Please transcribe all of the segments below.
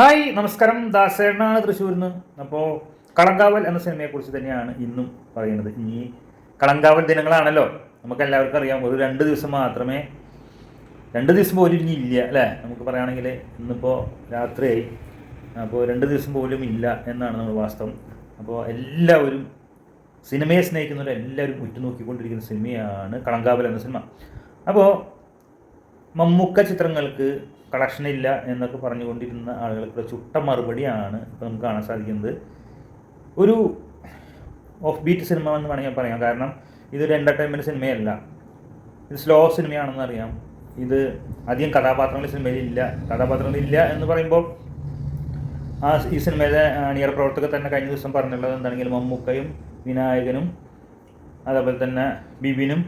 Hi നമസ്കാരം. ദാസേണ തൃശ്ശൂരിൽ നിന്ന് അപ്പോൾ കളങ്കാവൽ എന്ന സിനിമയെക്കുറിച്ച് തന്നെയാണ് ഇന്നും പറയുന്നത്. ഇനി കളങ്കാവൽ ദിനങ്ങളാണല്ലോ. നമുക്ക് എല്ലാവർക്കും അറിയാം. ഒരു രണ്ട് ദിവസം മാത്രമേ രണ്ട് ദിവസം പോലും ഇനി ഇല്ല അല്ലേ? നമുക്ക് പറയുകയാണെങ്കിൽ ഇന്നിപ്പോൾ രാത്രിയായി. അപ്പോൾ രണ്ട് ദിവസം പോലും ഇല്ല എന്നാണ് നമ്മൾ വാസ്തവം. അപ്പോൾ എല്ലാവരും സിനിമയെ സ്നേഹിക്കുന്നവർ എല്ലാവരും ഉറ്റുനോക്കിക്കൊണ്ടിരിക്കുന്ന സിനിമയാണ് കളങ്കാവൽ എന്ന സിനിമ. അപ്പോൾ മമ്മുക്ക ചിത്രങ്ങൾക്ക് കളക്ഷൻ ഇല്ല എന്നൊക്കെ പറഞ്ഞുകൊണ്ടിരുന്ന ആളുകൾക്ക് ചുട്ട മറുപടിയാണ് ഇപ്പോൾ നമുക്ക് കാണാൻ സാധിക്കുന്നത്. ഒരു ഓഫ് ബീറ്റ് സിനിമ എന്ന് വേണമെങ്കിൽ പറയാം. കാരണം ഇതൊരു എന്റർടൈൻമെന്റ് സിനിമയല്ല ഇത് സ്ലോ സിനിമയാണെന്ന് അറിയാം ഇത് അധികം കഥാപാത്രങ്ങൾ കഥാപാത്രങ്ങൾ ഇല്ല എന്ന് പറയുമ്പോൾ ആ ഈ സിനിമയിലെ അണിയർ പ്രവർത്തകർ തന്നെ കഴിഞ്ഞ ദിവസം പറഞ്ഞുള്ളത് എന്താണെങ്കിൽ മമ്മൂക്കയും വിനായകനും അതേപോലെ തന്നെ ബിബിനും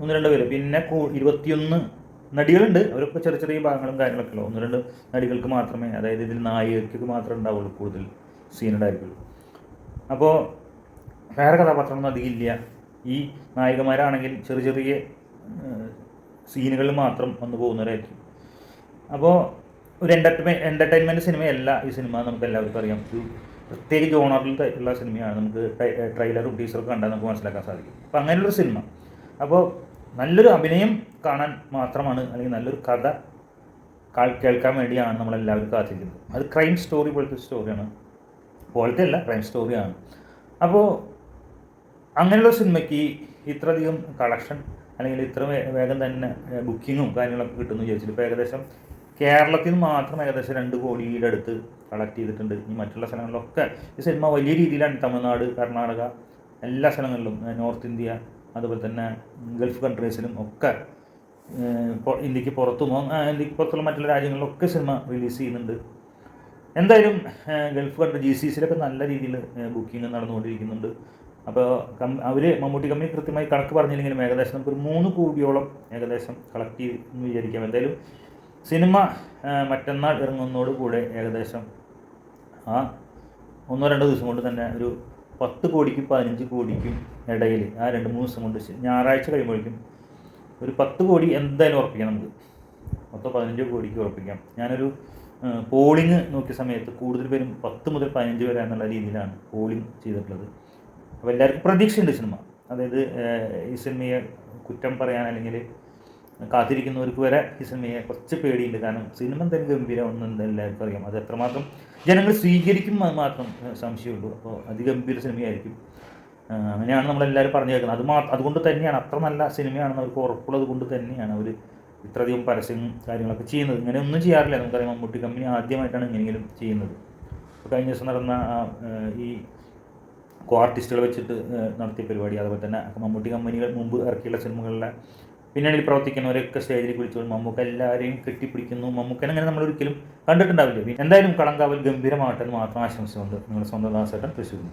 ഒന്ന് രണ്ട് പേര്. പിന്നെ കൂ- ഇരുപത്തിയൊന്ന് നടികളുണ്ട്. അവരൊക്കെ ചെറിയ ചെറിയ ഭാഗങ്ങളും കാര്യങ്ങളൊക്കെ ഉള്ളൂ. ഒന്ന് രണ്ട് നടികൾക്ക് മാത്രമേ അതായത് ഇതിൽ നായികക്ക് മാത്രമേ ഉണ്ടാവുള്ളൂ കൂടുതൽ സീൻ ഉണ്ടായിരിക്കുള്ളൂ. അപ്പോൾ വേറെ കഥാപാത്രങ്ങളൊന്നും അധികം ഇല്ല. ഈ നായികമാരാണെങ്കിൽ ചെറിയ ചെറിയ സീനുകളിൽ മാത്രം വന്നു പോകുന്നവരായിരിക്കും. അപ്പോൾ ഒരു എന്റർടൈൻമെ എന്റർടൈൻമെന്റ് സിനിമയല്ല ഈ സിനിമ നമുക്ക് എല്ലാവർക്കും അറിയാം. ഒരു പ്രത്യേക ജോണറിൽ ഉള്ള സിനിമയാണ്. നമുക്ക് ട്രെയിലറും ടീച്ചറും കണ്ടാൽ നമുക്ക് മനസ്സിലാക്കാൻ സാധിക്കും. അപ്പോൾ അങ്ങനെയുള്ളൊരു സിനിമ. അപ്പോൾ നല്ലൊരു അഭിനയം കാണാൻ മാത്രമാണ് അല്ലെങ്കിൽ നല്ലൊരു കഥ കേൾക്കാൻ വേണ്ടിയാണ് നമ്മളെല്ലാവരും കാത്തിരിക്കുന്നത്. അത് ക്രൈം സ്റ്റോറി പോലത്തെ സ്റ്റോറിയാണ് പോലത്തെ അല്ല ക്രൈം സ്റ്റോറിയാണ് അപ്പോൾ അങ്ങനെയുള്ള സിനിമയ്ക്ക് ഇത്രയധികം കളക്ഷൻ അല്ലെങ്കിൽ ഇത്ര വേഗം തന്നെ ബുക്കിങ്ങും കാര്യങ്ങളൊക്കെ കിട്ടുന്നു വിചാരിച്ചിട്ട് ഇപ്പോൾ ഏകദേശം കേരളത്തിൽ നിന്ന് മാത്രം ഏകദേശം രണ്ട് കോടിയുടെ അടുത്ത് കളക്ട് ചെയ്തിട്ടുണ്ട്. ഈ മറ്റുള്ള സ്ഥലങ്ങളിലൊക്കെ ഈ സിനിമ വലിയ രീതിയിലാണ്. തമിഴ്നാട് കർണാടക എല്ലാ സ്ഥലങ്ങളിലും നോർത്ത് ഇന്ത്യ അതുപോലെ തന്നെ ഗൾഫ് കൺട്രീസിലും ഒക്കെ ഇന്ത്യയ്ക്ക് പുറത്തും ആ, ഇന്ത്യയ്ക്ക് പുറത്തുള്ള മറ്റുള്ള രാജ്യങ്ങളിലൊക്കെ സിനിമ റിലീസ് ചെയ്യുന്നുണ്ട്. എന്തായാലും ഗൾഫ് കൺട്രി ജി സി സിയിലൊക്കെ നല്ല രീതിയിൽ ബുക്കിംഗ് നടന്നുകൊണ്ടിരിക്കുന്നുണ്ട്. അപ്പോൾ കം അവർ മമ്മൂട്ടി കമ്പനി കൃത്യമായി കണക്ക് പറഞ്ഞില്ലെങ്കിലും ഏകദേശം നമുക്കൊരു മൂന്ന് കോടിയോളം ഏകദേശം കളക്ട് ചെയ്യുമെന്ന് വിചാരിക്കാം. എന്തായാലും സിനിമ മറ്റന്നാൾ ഇറങ്ങുന്നതോടുകൂടെ ഏകദേശം ആ ഒന്നോ രണ്ടോ ദിവസം കൊണ്ട് തന്നെ ഒരു പത്ത് കോടിക്കും പതിനഞ്ച് കോടിക്കും ഇടയിൽ ആ രണ്ട് മൂന്ന് ദിവസം കൊണ്ട് ഞായറാഴ്ച കഴിയുമ്പോഴേക്കും ഒരു പത്ത് കോടി എന്തായാലും ഉറപ്പിക്കാം നമുക്ക്. മൊത്തം പതിനഞ്ച് കോടിക്ക് ഉറപ്പിക്കാം. ഞാനൊരു പോളിങ് നോക്കിയ സമയത്ത് കൂടുതൽ പേരും പത്ത് മുതൽ പതിനഞ്ച് വരെ എന്നുള്ള രീതിയിലാണ് പോളിങ് ചെയ്തിട്ടുള്ളത്. അപ്പോൾ എല്ലാവർക്കും പ്രതീക്ഷയുണ്ട് സിനിമ. അതായത് ഈ സിനിമയെ കുറ്റം പറയാൻ അല്ലെങ്കിൽ കാത്തിരിക്കുന്നവർക്ക് വരെ ഈ സിനിമയെ കുറച്ച് പേടിയുണ്ട്. കാരണം സിനിമ തന്നെ ഗംഭീരമാണെന്ന് എല്ലാവർക്കും അറിയാം. അത് എത്രമാത്രം ജനങ്ങൾ സ്വീകരിക്കും അത് മാത്രം സംശയമുള്ളൂ. അപ്പോൾ അതിഗംഭീര സിനിമയായിരിക്കും. അങ്ങനെയാണ് നമ്മളെല്ലാവരും പറഞ്ഞു കേൾക്കുന്നത്. അത് മാ അതുകൊണ്ട് തന്നെയാണ് അത്ര നല്ല സിനിമയാണെന്ന് അവർക്ക് ഉറപ്പുള്ളത് കൊണ്ട് തന്നെയാണ് അവർ ഇത്രയധികം പരസ്യം കാര്യങ്ങളൊക്കെ ചെയ്യുന്നത്. ഇങ്ങനെ ഒന്നും ചെയ്യാറില്ല. നമുക്കറിയാം മമ്മൂട്ടി കമ്പനി ആദ്യമായിട്ടാണ് ഇങ്ങനെയെങ്കിലും ചെയ്യുന്നത്. കഴിഞ്ഞ ദിവസം നടന്ന ഈ കോ ആർട്ടിസ്റ്റുകൾ വെച്ചിട്ട് നടത്തിയ പരിപാടി. അതുപോലെ തന്നെ മമ്മൂട്ടി കമ്പനികൾ മുമ്പ് ഇറക്കിയുള്ള സിനിമകളിലെ പിന്നണിയിൽ പ്രവർത്തിക്കുന്നവരെയൊക്കെ സ്റ്റേജിൽ വിളിച്ചു മമ്മൂക്ക എല്ലാവരെയും കെട്ടിപ്പിടിക്കുന്നു. മമ്മൂക്കനെ അങ്ങനെ നമ്മൾ ഒരിക്കലും കണ്ടിട്ടുണ്ടാവില്ല. എന്തായാലും കളങ്കാവൽ ഗംഭീരമാകട്ടെ എന്ന് മാത്രം ആശംസയുണ്ട് നിങ്ങളുടെ സ്വന്തം ദാസേട്ടൻ തൃശ്ശൂർ